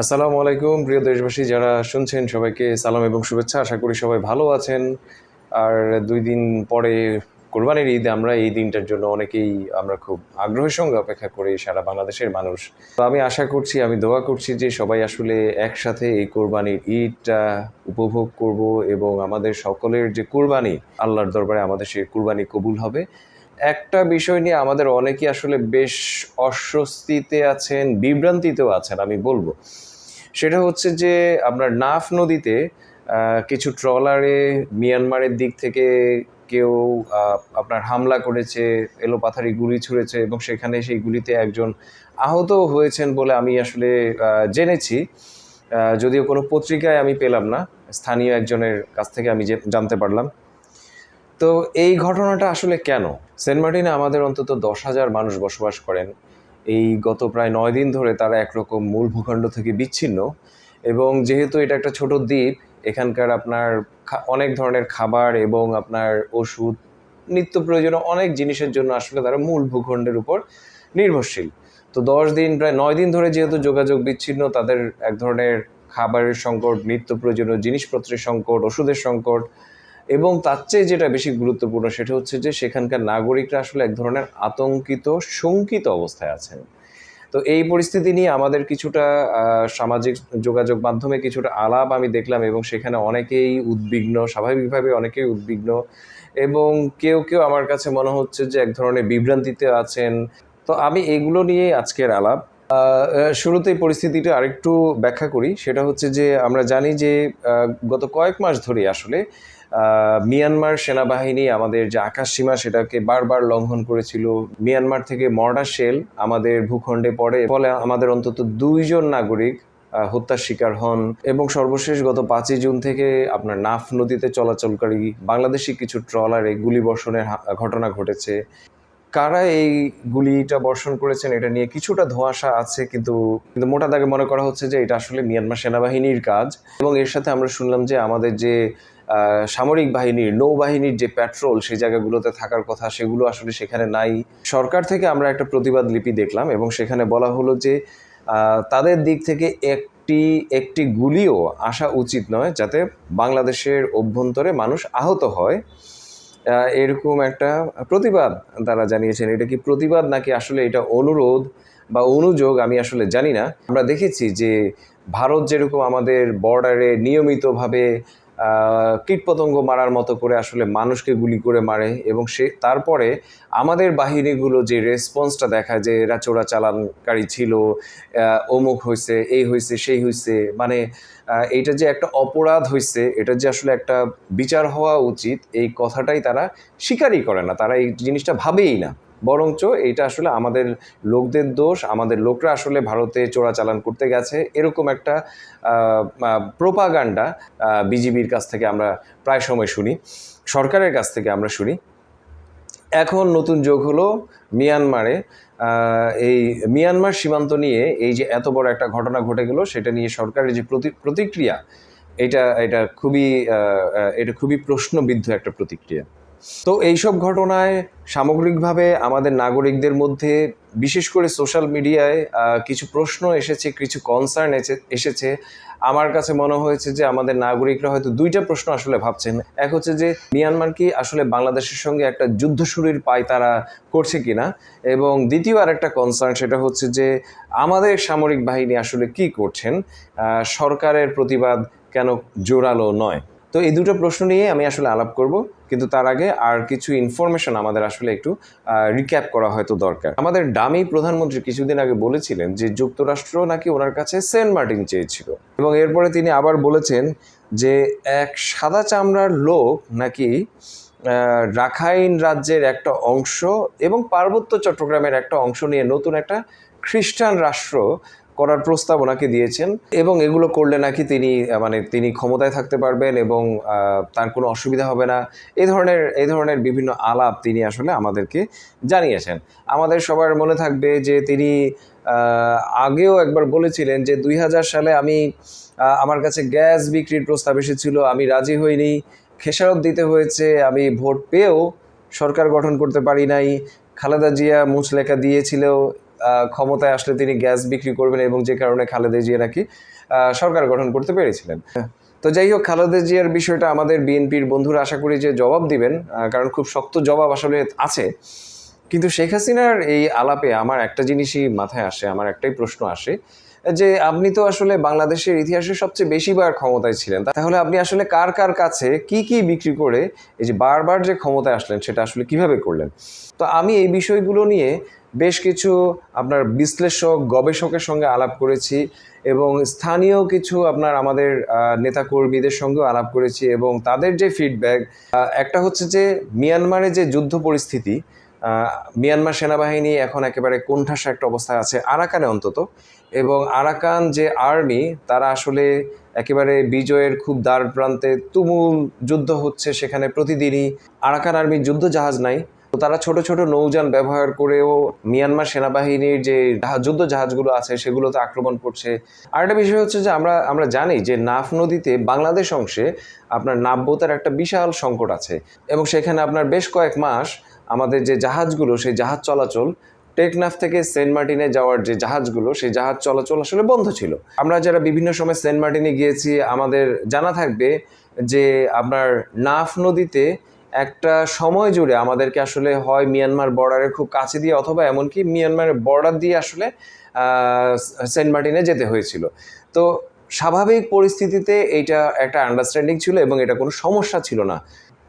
আসসালামু আলাইকুম, প্রিয় দেশবাসী, যারা শুনছেন সবাইকে সালাম এবং শুভেচ্ছা। আশা করি সবাই ভালো আছেন। আর দুই দিন পরে কোরবানির ঈদ, আমরা এই দিনটার জন্য অনেকেই আমরা খুব আগ্রহের সঙ্গে অপেক্ষা করি, সারা বাংলাদেশের মানুষ। তো আমি আশা করছি, আমি দোয়া করছি যে সবাই আসলে একসাথে এই কোরবানির ঈদটা উপভোগ করব এবং আমাদের সকলের যে কোরবানি, আল্লাহর দরবারে আমাদের সেই কোরবানি কবুল হবে। একটা বিষয় নিয়ে আমাদের অনেকেই আসলে বেশ অস্বস্তিতে আছেন, বিভ্রান্তিতেও আছেন, আমি বলব। সেটা হচ্ছে যে আপনার নাফ নদীতে কিছু ট্রলারে মিয়ানমারের দিক থেকে কেউ আপনার হামলা করেছে, এলোপাথারি গুলি ছুঁড়েছে এবং সেখানে সেই গুলিতে একজন আহত হয়েছেন বলে আমি আসলে জেনেছি। যদিও কোনো পত্রিকায় আমি পেলাম না, স্থানীয় একজনের কাছ থেকে আমি জানতে পারলাম। তো এই ঘটনাটা আসলে কেন? সেন্ট মার্টিনে আমাদের অন্তত দশ হাজার মানুষ বসবাস করেন। এই গত প্রায় নয় দিন ধরে তারা একরকম মূল ভূখণ্ড থেকে বিচ্ছিন্ন এবং যেহেতু এটা একটা ছোট দ্বীপ, এখানকার আপনার অনেক ধরনের খাবার এবং আপনার ওষুধ, নিত্য প্রয়োজনীয় অনেক জিনিসের জন্য আসলে তারা মূল ভূখণ্ডের উপর নির্ভরশীল। তো দশ দিন, প্রায় নয় দিন ধরে যেহেতু যোগাযোগ বিচ্ছিন্ন, তাদের এক ধরনের খাবারের সংকট, নিত্য প্রয়োজনীয় জিনিসপত্রের সংকট, ওষুধের সংকট এবং তার চেয়ে যেটা বেশি গুরুত্বপূর্ণ সেটা হচ্ছে যে সেখানকার নাগরিকরা আসলে এক ধরনের আতঙ্কিত, শঙ্কিত অবস্থায় আছেন। তো এই পরিস্থিতি নিয়ে আমাদের কিছুটা সামাজিক যোগাযোগ মাধ্যমে কিছুটা আলাপ আমি দেখলাম এবং সেখানে অনেকেই উদ্বিগ্ন, স্বাভাবিকভাবে অনেকেই উদ্বিগ্ন এবং কেউ কেউ আমার কাছে মনে হচ্ছে যে এক ধরনের বিভ্রান্তিতে আছেন। তো আমি এগুলো নিয়েই আজকের আলাপ। শুরুতেই পরিস্থিতিটা আরেকটু ব্যাখ্যা করি। সেটা হচ্ছে যে আমরা জানি যে গত কয়েক মাস ধরে আসলে মিয়ানমার সেনাবাহিনী আমাদের যে আকাশ সীমা সেটাকে বারবার লঙ্ঘন করেছিল। মিয়ানমার থেকে মর্ডার শেল আমাদের ভূখণ্ডে পড়ে। ফলে আমাদের অন্তত দুইজন নাগরিক হত্যার শিকার হন এবং সর্বশেষ গত পাঁচই জুন থেকে আপনার নাফ নদীতে চলাচলকারী বাংলাদেশি কিছু ট্রলারে গুলিবর্ষণের হা- ঘটনা ঘটেছে। কারা এই গুলিটা বর্ষণ করেছেন এটা নিয়ে কিছুটা ধোঁয়াশা আছে, কিন্তু কিন্তু মোটা দাগে মনে করা হচ্ছে যে এটা আসলে মিয়ানমার সেনাবাহিনীর কাজ। এবং এর সাথে আমরা শুনলাম যে আমাদের যে সামরিক বাহিনীর, নৌবাহিনীর যে পেট্রোল সেই জায়গাগুলোতে থাকার কথা, সেগুলো আসলে সেখানে নাই। সরকার থেকে আমরা একটা প্রতিবাদ লিপি দেখলাম এবং সেখানে বলা হলো যে তাদের দিক থেকে একটি একটি গুলিও আসা উচিত নয় যাতে বাংলাদেশের অভ্যন্তরে মানুষ আহত হয়। এরকম একটা প্রতিবাদ তারা জানিয়েছেন। এটা কি প্রতিবাদ নাকি আসলে এটা অনুরোধ বা অনুযোগ আমি আসলে জানি না। আমরা দেখেছি যে, ভারত যেরকম আমাদের বর্ডারে নিয়মিতভাবে কীটপতঙ্গ মারার মতো করে আসলে মানুষকে গুলি করে মারে এবং সে তারপরে আমাদের বাহিনীগুলো যে রেসপন্সটা দেখায় যে এরা চোরা চালানকারী ছিল অমুক হয়েছে এই হয়েছে সেই হয়েছে মানে এইটা যে একটা অপরাধ হয়েছে এটা যে আসলে একটা বিচার হওয়া উচিত, এই কথাটাই তারা স্বীকারই করে না। তারা এই জিনিসটা ভাবেই না। বরঞ্চ এটা আসলে আমাদের লোকদের দোষ, আমাদের লোকরা আসলে ভারতে চোরাচালান করতে গেছে। এরকম একটা প্রোপাগান্ডা বিজিবির কাছ থেকে আমরা প্রায় সময় শুনি, সরকারের কাছ থেকে আমরা শুনি। এখন নতুন যোগ হলো মিয়ানমারে এই মিয়ানমার সীমান্ত নিয়ে এই যে এত বড় একটা ঘটনা ঘটে গেল, সেটা নিয়ে সরকারের যে প্রতি- প্রতিক্রিয়া, এটা এটা খুবই এটা খুবই প্রশ্নবিদ্ধ একটা প্রতিক্রিয়া। তো এইসব ঘটনায় সামগ্রিকভাবে আমাদের নাগরিকদের মধ্যে, বিশেষ করে সোশ্যাল মিডিয়ায় কিছু প্রশ্ন এসেছে, কিছু কনসার্ন এসেছে। আমার কাছে মনে হয়েছে যে আমাদের নাগরিকরা হয়তো দুইটা প্রশ্ন আসলে ভাবছেন। এক হচ্ছে যে, মিয়ানমার কি আসলে বাংলাদেশের সঙ্গে একটা যুদ্ধ শুরুর পায় তারা করছে কিনা? এবং দ্বিতীয় আর একটা কনসার্ন সেটা হচ্ছে যে, আমাদের সামরিক বাহিনী আসলে কি করছেন? সরকারের প্রতিবাদ কেন জোরালো নয়? তো এই দুটো প্রশ্ন নিয়ে আমি আসলে আলাপ করব, কিন্তু তার আগে আর কিছু ইনফরমেশন আমাদের আসলে একটু রিক্যাপ করা হয়তো দরকার। আমাদের ডামি প্রধানমন্ত্রী কিছুদিন আগে বলেছিলেন যে যুক্তরাষ্ট্র নাকি ওনার কাছে সেন্ট মার্টিন চেয়েছিল। এবং এরপরে তিনি আবার বলেছেন যে এক সাদা চামড়ার লোক নাকি রাখাইন রাজ্যের একটা অংশ এবং পার্বত্য চট্টগ্রামের একটা অংশ নিয়ে নতুন একটা খ্রিস্টান রাষ্ট্র করার প্রস্তাব ওনাকে দিয়েছেন এবং এগুলো করলে নাকি তিনি মানে তিনি ক্ষমতায় থাকতে পারবেন এবং তার কোনো অসুবিধা হবে না। এই ধরনের এই ধরনের বিভিন্ন আলাপ তিনি আসলে আমাদেরকে জানিয়েছেন। আমাদের সবার মনে থাকবে যে তিনি আগেও একবার বলেছিলেন যে দুই হাজার সালে আমি আমার কাছে গ্যাস বিক্রির প্রস্তাব এসেছিল, আমি রাজি হইনি, খেসারত দিতে হয়েছে, আমি ভোট পেয়েও সরকার গঠন করতে পারি নাই। খালেদা জিয়া মুচলেখা দিয়েছিল ক্ষমতায় আসলে তিনি গ্যাস বিক্রি করবেন এবং যে কারণে খালেদা জিয়া নাকি সরকার গঠন করতে পেরেছিলেন। তো যাই হোক, খালেদা জিয়ার বিষয়টা আমাদের বিএনপির বন্ধুরা আশা করি যে জবাব দিবেন কারণ খুব শক্ত জবাব আসলে আছে। কিন্তু শেখ হাসিনার এই আলাপে আমার একটা জিনিসই মাথায় আসে, আমার একটাই প্রশ্ন আসে, যে আপনি তো আসলে বাংলাদেশের ইতিহাসে সবচেয়ে বেশিবার ক্ষমতায় ছিলেন তাহলে আপনি আসলে কার কার কাছে কি কি বিক্রি করে এই যে বারবার যে ক্ষমতায় আসলেন, সেটা আসলে কীভাবে করলেন? তো আমি এই বিষয়গুলো নিয়ে বেশ কিছু আপনার বিশ্লেষক, গবেষকের সঙ্গে আলাপ করেছি এবং স্থানীয় কিছু আপনার আমাদের নেতাকর্মীদের সঙ্গেও আলাপ করেছি এবং তাদের যে ফিডব্যাক একটা হচ্ছে যে মিয়ানমারে যে যুদ্ধ পরিস্থিতি মিয়ানমার সেনাবাহিনী এখন একেবারে কোণঠাসা একটা অবস্থায় আছে আরাকানে অন্তত এবং আরাকান যে আর্মি, তারা আসলে একেবারে বিজয়ের খুব দ্বার প্রান্তে তুমুল যুদ্ধ হচ্ছে সেখানে প্রতিদিনই। আরাকান আর্মির যুদ্ধ জাহাজ নাই তো তারা ছোট ছোট নৌযান ব্যবহার করেও মিয়ানমার সেনাবাহিনীর যে যুদ্ধ জাহাজগুলো আছে, সেগুলোতে আক্রমণ করছে। আরেকটা বিষয় হচ্ছে যে আমরা আমরা জানি যে নাফ নদীতে বাংলাদেশ অংশে আপনার নাব্যতার একটা বিশাল সংকট আছে এবং সেখানে আপনার বেশ কয়েক মাস আমাদের যে জাহাজগুলো, সেই জাহাজ চলাচল, টেকনাফ থেকে সেন্ট মার্টিনে যাওয়ার যে জাহাজগুলো, সেই জাহাজ চলাচল আসলে বন্ধ ছিল। আমরা যারা বিভিন্ন সময় সেন্ট মার্টিনে গিয়েছি, আমাদের জানা থাকবে যে আপনার নাফ নদীতে একটা সময় জুড়ে আমাদেরকে আসলে হয় মিয়ানমার বর্ডারের খুব কাছে দিয়ে অথবা এমনকি মিয়ানমারের বর্ডার দিয়ে আসলে সেন্ট মার্টিনে যেতে হয়েছিল। তো স্বাভাবিক পরিস্থিতিতে এইটা একটা আন্ডারস্ট্যান্ডিং ছিল এবং এটা কোনো সমস্যা ছিল না।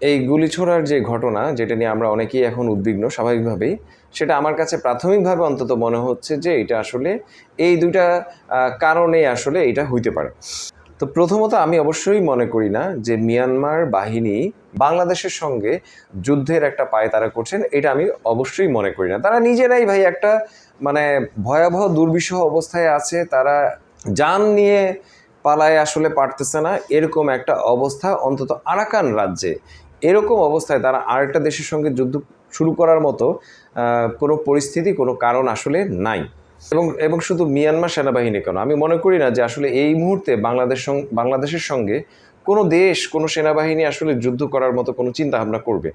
এই গুলি ছোড়ার যে ঘটনা, যেটা নিয়ে আমরা অনেকেই এখন উদ্বিগ্ন স্বাভাবিকভাবেই, সেটা আমার কাছে প্রাথমিকভাবে অন্তত মনে হচ্ছে যে এটা আসলে এই দুইটা কারণে আসলে এটা হইতে পারে। তো প্রথমত আমি অবশ্যই মনে করি না যে মিয়ানমার বাহিনী বাংলাদেশের সঙ্গে যুদ্ধের একটা পায়ে তারা করছেন, এটা আমি অবশ্যই মনে করি না। তারা নিজেরাই ভাই একটা মানে ভয়াবহ, দুর্বিষহ অবস্থায় আছে, তারা যান নিয়ে পালায় আসলে পারতেছে না, এরকম একটা অবস্থা অন্তত আরাকান রাজ্যে। এরকম অবস্থায় তারা আরেকটা দেশের সঙ্গে যুদ্ধ শুরু করার মতো কোনো পরিস্থিতি, কোনো কারণ আসলে নাই। এবং এবং শুধু মিয়ানমার সেনাবাহিনী কেন? আমি মনে করি না যে আসলে এই মুহূর্তে বাংলাদেশ বাংলাদেশের সঙ্গে কোনো দেশ, কোনো সেনাবাহিনী আসলে যুদ্ধ করার মতো কোনো চিন্তা ভাবনা করবে।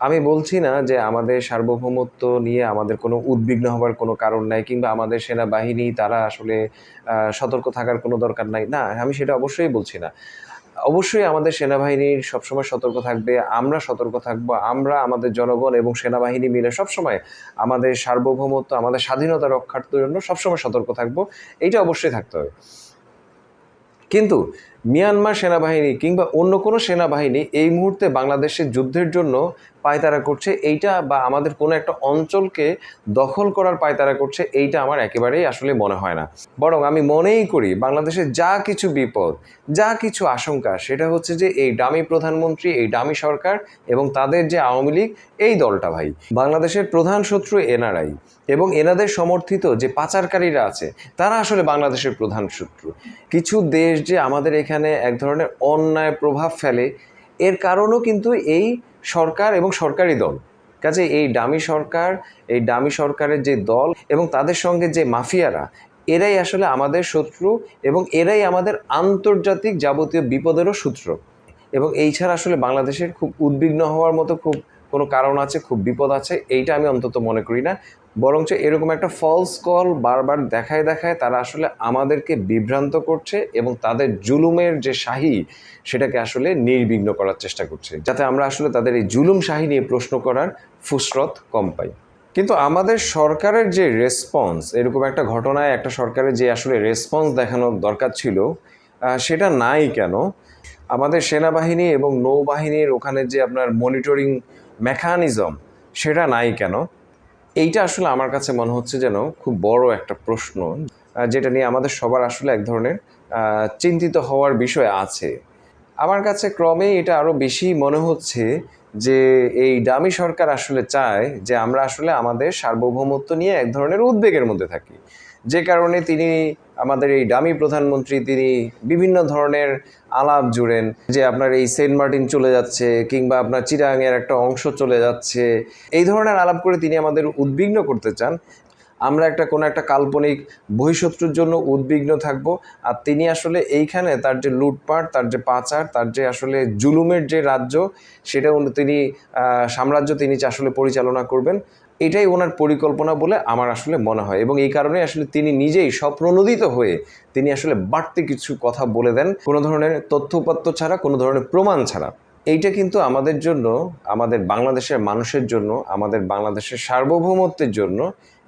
আমি বলছি না যে আমাদের সার্বভৌমত্ব নিয়ে আমাদের কোনো উদ্বিগ্ন হবার কোনো কারণ নাই কিংবা আমাদের সেনাবাহিনী, তারা আসলে সতর্ক থাকার কোনো দরকার নাই। না, আমি সেটা অবশ্যই বলছি না। অবশ্যই আমাদের সেনাবাহিনীর সবসময় সতর্ক থাকবে, আমরা সতর্ক থাকব, আমরা আমাদের জনগণ এবং সেনাবাহিনী মিলে সবসময় আমাদের সার্বভৌমত্ব, আমাদের স্বাধীনতা রক্ষার্থের জন্য সবসময় সতর্ক থাকব, এইটা অবশ্যই থাকতে হবে। কিন্তু মিয়ানমার সেনাবাহিনী কিংবা অন্য কোনো সেনাবাহিনী এই মুহূর্তে বাংলাদেশের যুদ্ধের জন্য পায়তারা করছে। এইটা বা আমাদের কোনো একটা অঞ্চলকে দখল করার পায়তারা করছে, এইটা আমার একেবারেই আসলে মনে হয় না। বরং আমি মনেই করি বাংলাদেশের যা কিছু বিপদ, যা কিছু আশঙ্কা, সেটা হচ্ছে যে এই ডামি প্রধানমন্ত্রী, এই ডামি সরকার এবং তাদের যে আওয়ামী লীগ, এই দলটা ভাই। বাংলাদেশের প্রধান শত্রু এনআরআই এবং এনাদের সমর্থিত যে পাচারকারীরা আছে, তারা আসলে বাংলাদেশের প্রধান শত্রু। কিছু দেশ যে আমাদের এখানে এক ধরনের অন্যায় প্রভাব ফেলে। এর কারণও কিন্তু এই সরকার এবং সরকারি দল। কাজে এই ডামি সরকার, এই ডামি সরকারের যে দল এবং তাদের সঙ্গে যে মাফিয়ারা, এরাই আসলে আমাদের শত্রু এবং এরাই আমাদের আন্তর্জাতিক যাবতীয় বিপদেরও সূত্র। এবং এই ছাড়া আসলে বাংলাদেশের খুব উদ্বিগ্ন হওয়ার মতো খুব কোনো কারণ আছে, খুব বিপদ আছে, এইটা আমি অন্তত মনে করি না। বরঞ্চ এরকম একটা ফলস কল বারবার দেখায় দেখায় তারা আসলে আমাদেরকে বিভ্রান্ত করছে এবং তাদের জুলুমের যে শাহী, সেটাকে আসলে নির্বিঘ্ন করার চেষ্টা করছে। যাতে আমরা আসলে তাদের এই জুলুম শাহী নিয়ে প্রশ্ন করার ফুসরত কম পাই। কিন্তু আমাদের সরকারের যে রেসপন্স এরকম একটা ঘটনায় একটা সরকারের যে আসলে রেসপন্স দেখানোর দরকার ছিল সেটা নাই কেন? আমাদের সেনাবাহিনী এবং নৌবাহিনীর ওখানে যে আপনার মনিটরিং মেকানিজম সেটা নাই কেন? এইটা আসলে আমার কাছে মনে হচ্ছে যেন খুব বড় একটা প্রশ্ন যেটা নিয়ে আমাদের সবার আসলে এক ধরনের চিন্তিত হওয়ার বিষয় আছে। আমার কাছে ক্রমে এটা আরও বেশি মনে হচ্ছে যে এই ডামি সরকার আসলে চায় যে আমরা আসলে আমাদের সার্বভৌমত্ব নিয়ে এক ধরনের উদ্বেগের মধ্যে থাকি। যে কারণে তিনি আমাদের এই ডামি প্রধানমন্ত্রী, তিনি বিভিন্ন ধরনের আলাপ জুড়েন যে আপনার এই সেন্ট মার্টিন চলে যাচ্ছে কিংবা আপনার চিরাঙের একটা অংশ চলে যাচ্ছে। এই ধরনের আলাপ করে তিনি আমাদের উদ্বিগ্ন করতে চান। আমরা একটা কোনো একটা কাল্পনিক বহিঃশত্রুর জন্য উদ্বিগ্ন থাকব আর তিনি আসলে এইখানে তার যে লুটপাট, তার যে পাচার, তার যে আসলে জুলুমের যে রাজ্য সেটা তিনি সাম্রাজ্য তিনি আসলে পরিচালনা করবেন। এটাই ওনার পরিকল্পনা বলে আমার আসলে মনে হয় এবং এই কারণে আসলে তিনি নিজেই স্বপ্রণোদিত হয়ে তিনি আসলে বাড়তি কিছু কথা বলে দেন কোনো ধরনের তথ্যপাত্য ছাড়া, কোনো ধরনের প্রমাণ ছাড়া। এইটা কিন্তু আমাদের জন্য, আমাদের বাংলাদেশের মানুষের জন্য, আমাদের বাংলাদেশের সার্বভৌমত্বের জন্য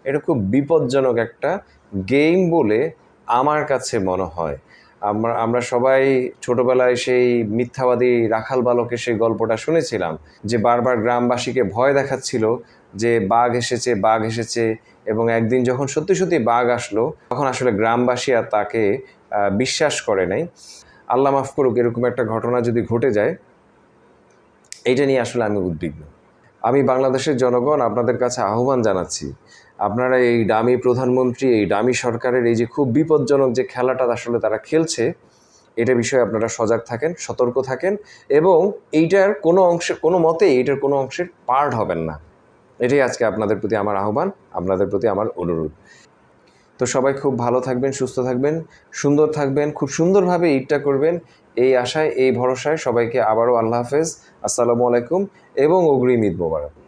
এটা খুব বিপজ্জনক একটা গেম বলে আমার কাছে মনে হয়। আমরা আমরা সবাই ছোটবেলায় সেই মিথ্যাবাদী রাখাল বালকের সেই গল্পটা শুনেছিলাম যে বারবার গ্রামবাসীকে ভয় দেখাচ্ছিল যে বাঘ এসেছে বাঘ এসেছে এবং একদিন যখন সত্যি সত্যি বাঘ আসলো, তখন আসলে গ্রামবাসী আর তাকে বিশ্বাস করে নাই। আল্লাহ মাফ করুক, এরকম একটা ঘটনা যদি ঘটে যায় এইটা নিয়ে আসলে আমি উদ্বিগ্ন। আমি বাংলাদেশের জনগণ, আপনাদের কাছে আহ্বান জানাচ্ছি, আপনারা এই ডামি প্রধানমন্ত্রী, এই ডামি সরকারের এই যে খুব বিপজ্জনক যে খেলাটা আসলে তারা খেলছে, এটা বিষয়ে আপনারা সজাগ থাকেন, সতর্ক থাকেন এবং এইটার কোনো অংশে, কোনো মতেই এইটার কোনো অংশের পার্ট হবেন না। এটাই আজকে আপনাদের প্রতি আমার আহ্বান, আপনাদের প্রতি আমার অনুরোধ। তো সবাই খুব ভালো থাকবেন, সুস্থ থাকবেন, সুন্দর থাকবেন, খুব সুন্দরভাবে ঈদটা করবেন। এই আশায়, এই ভরসায় সবাইকে আবারও আল্লাহ হাফেজ। আসসালামু আলাইকুম এবং অগ্রিম ঈদ মোবারক।